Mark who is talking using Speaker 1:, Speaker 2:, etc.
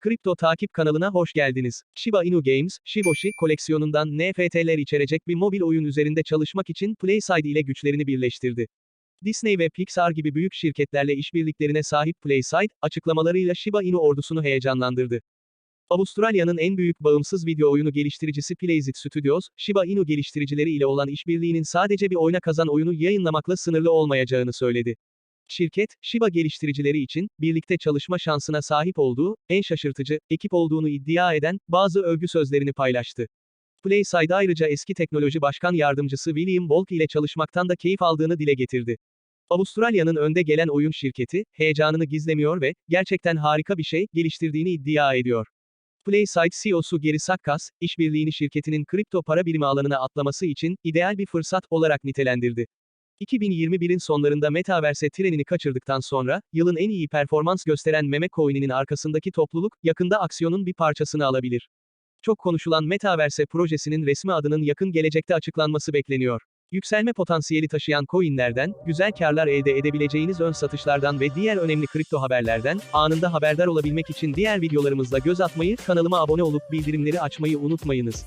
Speaker 1: Kripto takip kanalına hoş geldiniz. Shiba Inu Games, Shiboshi koleksiyonundan NFT'ler içerecek bir mobil oyun üzerinde çalışmak için PlaySide ile güçlerini birleştirdi. Disney ve Pixar gibi büyük şirketlerle işbirliklerine sahip PlaySide, açıklamalarıyla Shiba Inu ordusunu heyecanlandırdı. Avustralya'nın en büyük bağımsız video oyunu geliştiricisi Playzit Studios, Shiba Inu geliştiricileri ile olan işbirliğinin sadece bir oyna kazan oyunu yayınlamakla sınırlı olmayacağını söyledi. Şirket, Shiba geliştiricileri için, birlikte çalışma şansına sahip olduğu, en şaşırtıcı, ekip olduğunu iddia eden, bazı övgü sözlerini paylaştı. PlaySide ayrıca eski teknoloji başkan yardımcısı William Volk ile çalışmaktan da keyif aldığını dile getirdi. Avustralya'nın önde gelen oyun şirketi, heyecanını gizlemiyor ve, gerçekten harika bir şey, geliştirdiğini iddia ediyor. PlaySide CEO'su Gary Sakkas, işbirliğini şirketinin kripto para birimi alanına atlaması için, ideal bir fırsat olarak nitelendirdi. 2021'in sonlarında Metaverse trenini kaçırdıktan sonra, yılın en iyi performans gösteren meme coin'inin arkasındaki topluluk, yakında aksiyonun bir parçasını alabilir. Çok konuşulan Metaverse projesinin resmi adının yakın gelecekte açıklanması bekleniyor. Yükselme potansiyeli taşıyan coinlerden, güzel karlar elde edebileceğiniz ön satışlardan ve diğer önemli kripto haberlerden, anında haberdar olabilmek için diğer videolarımızda göz atmayı, kanalıma abone olup bildirimleri açmayı unutmayınız.